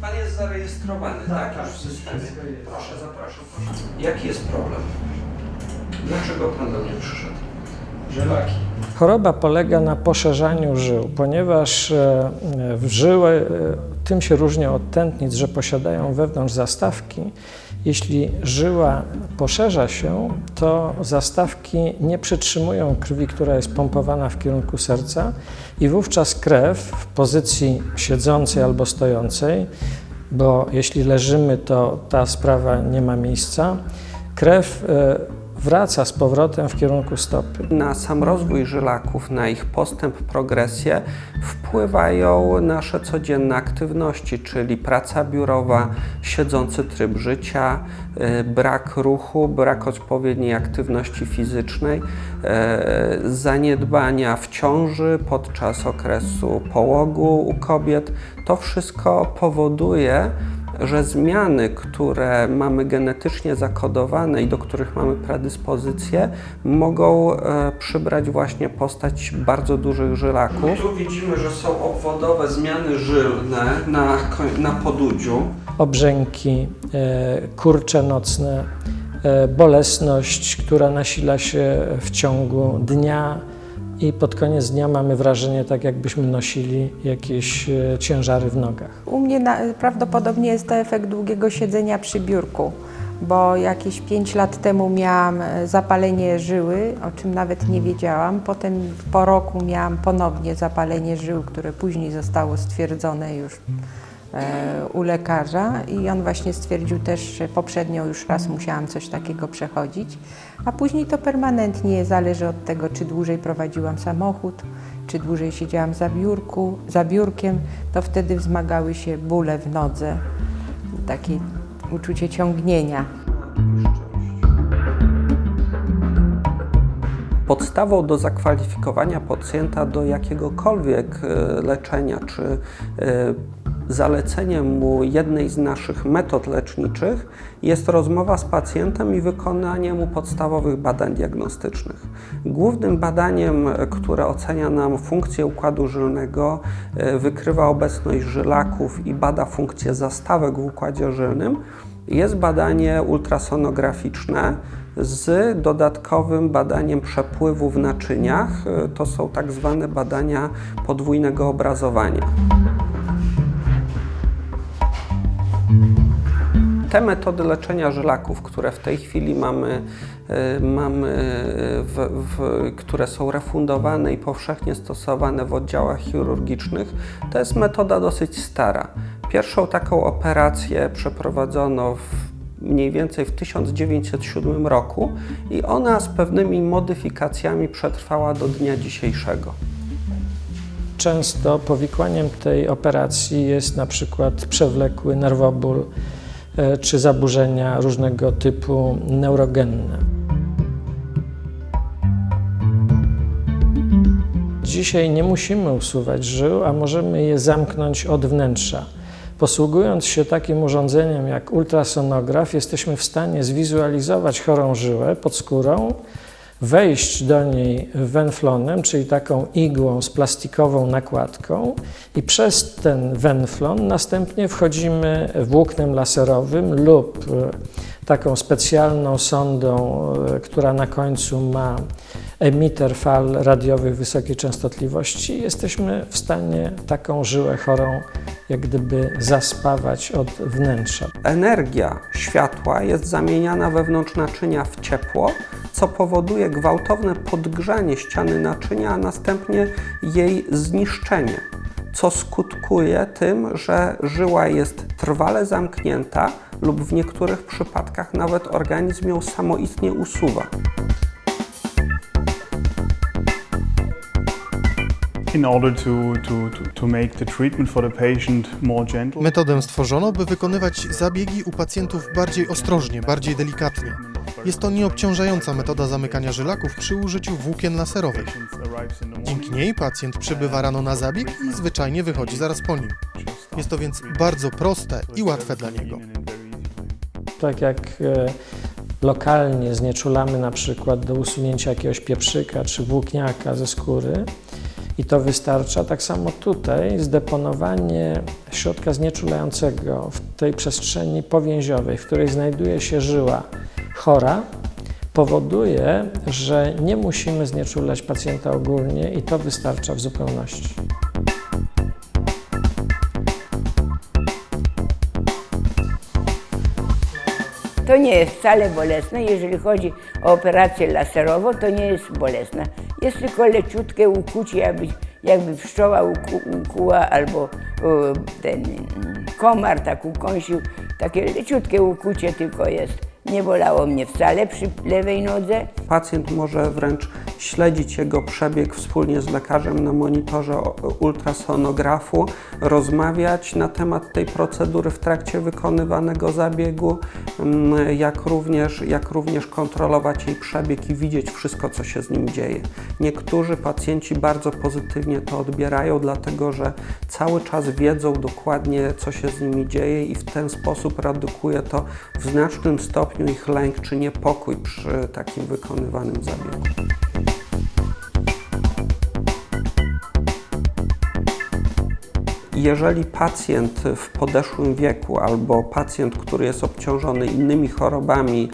Pan jest zarejestrowany, tak? tak, już w systemie. Proszę, zapraszam. Proszę. Jaki jest problem? Dlaczego pan do mnie przyszedł? Żelaki. Choroba polega na poszerzaniu żył, ponieważ e, w żyły e, tym się różnią od tętnic, że posiadają wewnątrz zastawki. Jeśli żyła poszerza się, to zastawki nie przytrzymują krwi, która jest pompowana w kierunku serca i wówczas krew w pozycji siedzącej albo stojącej, bo jeśli leżymy, to ta sprawa nie ma miejsca, krew e, wraca z powrotem w kierunku stopy. Na sam rozwój żylaków, na ich postęp, progresję wpływają nasze codzienne aktywności, czyli praca biurowa, siedzący tryb życia, y, brak ruchu, brak odpowiedniej aktywności fizycznej, y, zaniedbania w ciąży podczas okresu połogu u kobiet. To wszystko powoduje, że zmiany, które mamy genetycznie zakodowane i do których mamy predyspozycje, mogą e, przybrać właśnie postać bardzo dużych żylaków. Tu widzimy, że są obwodowe zmiany żylne na, na podudziu. obrzęki, e, kurcze nocne, e, bolesność, która nasila się w ciągu dnia i pod koniec dnia mamy wrażenie, tak jakbyśmy nosili jakieś e, ciężary w nogach. U mnie na, prawdopodobnie jest to efekt długiego siedzenia przy biurku, bo jakieś 5 lat temu miałam e, zapalenie żyły, o czym nawet nie wiedziałam. Potem po roku miałam ponownie zapalenie żył, które później zostało stwierdzone już u lekarza i on właśnie stwierdził też, że poprzednio już raz musiałam coś takiego przechodzić, a później to permanentnie zależy od tego, czy dłużej prowadziłam samochód, czy dłużej siedziałam za, biurku, za biurkiem, to wtedy wzmagały się bóle w nodze, takie uczucie ciągnienia. Podstawą do zakwalifikowania pacjenta do jakiegokolwiek e, leczenia czy e, zaleceniem mu jednej z naszych metod leczniczych jest rozmowa z pacjentem i wykonanie mu podstawowych badań diagnostycznych. Głównym badaniem, które ocenia nam funkcję układu żylnego, e, wykrywa obecność żylaków i bada funkcję zastawek w układzie żylnym, jest badanie ultrasonograficzne z dodatkowym badaniem przepływu w naczyniach. E, To są tak zwane badania podwójnego obrazowania. Te metody leczenia żylaków, które w tej chwili mamy, e, mamy w, w, które są refundowane i powszechnie stosowane w oddziałach chirurgicznych, to jest metoda dosyć stara. Pierwszą taką operację przeprowadzono w mniej więcej w 1907 roku i ona z pewnymi modyfikacjami przetrwała do dnia dzisiejszego. Często powikłaniem tej operacji jest na przykład przewlekły nerwoból czy zaburzenia różnego typu neurogenne. Dzisiaj nie musimy usuwać żył, a możemy je zamknąć od wnętrza. Posługując się takim urządzeniem jak ultrasonograf, jesteśmy w stanie zwizualizować chorą żyłę pod skórą, wejść do niej wenflonem, czyli taką igłą z plastikową nakładką i przez ten wenflon następnie wchodzimy włóknem laserowym lub e, taką specjalną sondą, e, która na końcu ma emiter fal radiowych wysokiej częstotliwości. Jesteśmy w stanie taką żyłę chorą jak gdyby zaspawać od wnętrza. Energia światła jest zamieniana wewnątrz naczynia w ciepło, co powoduje gwałtowne podgrzanie ściany naczynia, a następnie jej zniszczenie, co skutkuje tym, że żyła jest trwale zamknięta lub w niektórych przypadkach nawet organizm ją samoistnie usuwa. Metodę stworzono, by wykonywać zabiegi u pacjentów bardziej ostrożnie, bardziej delikatnie. Jest to nieobciążająca metoda zamykania żylaków przy użyciu włókien laserowych. Dzięki niej pacjent przybywa rano na zabieg i zwyczajnie wychodzi zaraz po nim. Jest to więc bardzo proste i łatwe dla niego. Tak jak e, lokalnie znieczulamy na przykład do usunięcia jakiegoś pieprzyka czy włókniaka ze skóry i to wystarcza. Tak samo tutaj zdeponowanie środka znieczulającego w tej przestrzeni powięziowej, w której znajduje się żyła chora, powoduje, że nie musimy znieczulać pacjenta ogólnie i to wystarcza w zupełności. To nie jest wcale bolesne. Jeżeli chodzi o operację laserową, to nie jest bolesne. Jest tylko leciutkie ukucie, jakby, jakby pszczoła uku, ukuła albo ten komar tak ukąsił. Takie leciutkie ukucie tylko jest. Nie bolało mnie wcale przy lewej nodze. Pacjent może wręcz śledzić jego przebieg wspólnie z lekarzem na monitorze ultrasonografu, rozmawiać na temat tej procedury w trakcie wykonywanego zabiegu, jak również, jak również kontrolować jej przebieg i widzieć wszystko, co się z nim dzieje. Niektórzy pacjenci bardzo pozytywnie to odbierają, dlatego że cały czas wiedzą dokładnie, co się z nimi dzieje i w ten sposób redukuje to w znacznym stopniu ich lęk czy niepokój przy takim wykonywanym zabiegu. Jeżeli pacjent w podeszłym wieku albo pacjent, który jest obciążony innymi chorobami,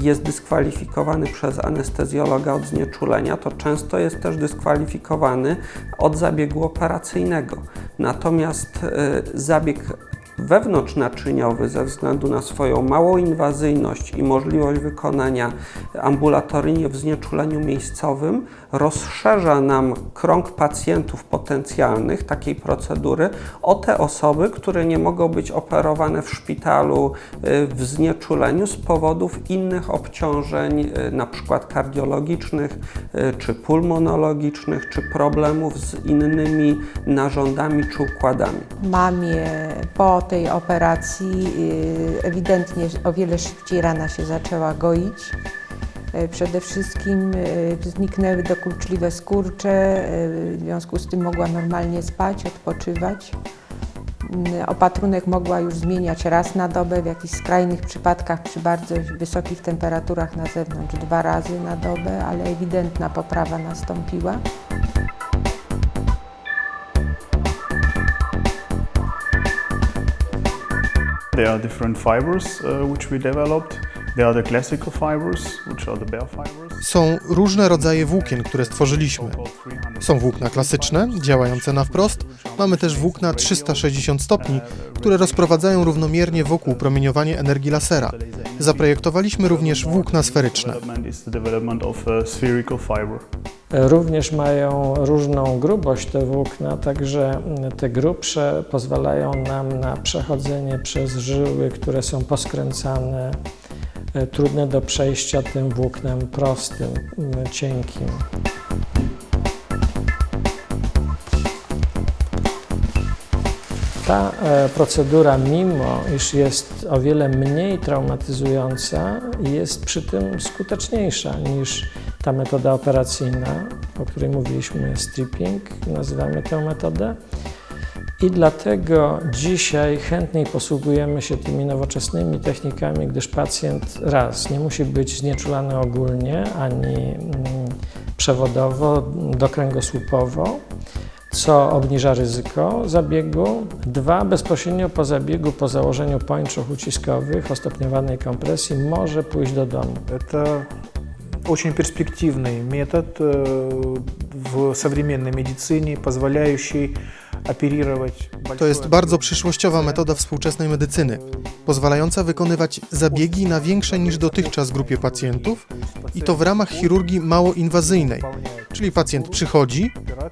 jest dyskwalifikowany przez anestezjologa od znieczulenia, to często jest też dyskwalifikowany od zabiegu operacyjnego. Natomiast y, zabieg wewnątrznaczyniowy ze względu na swoją małą inwazyjność i możliwość wykonania ambulatoryjnie w znieczuleniu miejscowym rozszerza nam krąg pacjentów potencjalnych takiej procedury o te osoby, które nie mogą być operowane w szpitalu y, w znieczuleniu z powodów innych obciążeń, y, na przykład kardiologicznych, y, czy pulmonologicznych, czy problemów z innymi narządami czy układami. Mamie po tej operacji ewidentnie o wiele szybciej rana się zaczęła goić. Y, Przede wszystkim y, zniknęły dokuczliwe skurcze, y, w związku z tym mogła normalnie spać, odpoczywać. Y, Opatrunek mogła już zmieniać raz na dobę, w jakichś skrajnych przypadkach przy bardzo wysokich temperaturach na zewnątrz dwa razy na dobę, ale ewidentna poprawa nastąpiła. There are different fibers uh, which we developed. Są różne rodzaje włókien, które stworzyliśmy. Są włókna klasyczne, działające na wprost. Mamy też włókna 360 stopni, które rozprowadzają równomiernie wokół promieniowanie energii lasera. Zaprojektowaliśmy również włókna sferyczne. Fiber. Również mają różną grubość te włókna, także te grubsze pozwalają nam na przechodzenie przez żyły, które są poskręcane, trudne do przejścia tym włóknem prostym, m, cienkim. Ta e, procedura, mimo iż jest o wiele mniej traumatyzująca, jest przy tym skuteczniejsza niż ta metoda operacyjna, o której mówiliśmy, stripping, nazywamy tę metodę. I dlatego dzisiaj chętniej posługujemy się tymi nowoczesnymi technikami, gdyż pacjent raz nie musi być znieczulany ogólnie ani mm, przewodowo, dokręgosłupowo, co obniża ryzyko zabiegu. Dwa, bezpośrednio po zabiegu, po założeniu pończoch uciskowych o stopniowanej kompresji może pójść do domu. To очень перспективный метод э, в современной медицине, позволяющий оперировать To jest bardzo przyszłościowa metoda współczesnej medycyny, pozwalająca wykonywać zabiegi na większej niż dotychczas grupie pacjentów i to w ramach chirurgii mało inwazyjnej. Czyli pacjent przychodzi,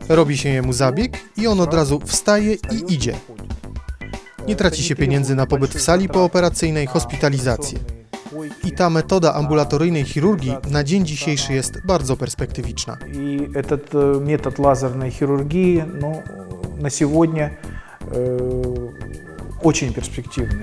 robi się jemu zabieg i on od razu wstaje i idzie. Nie traci się pieniędzy na pobyt w sali pooperacyjnej, hospitalizację. I ta metoda ambulatoryjnej chirurgii na dzień dzisiejszy jest bardzo perspektywiczna. И этот э, метод лазерной хирургии ну, на сегодня э, очень перспективный.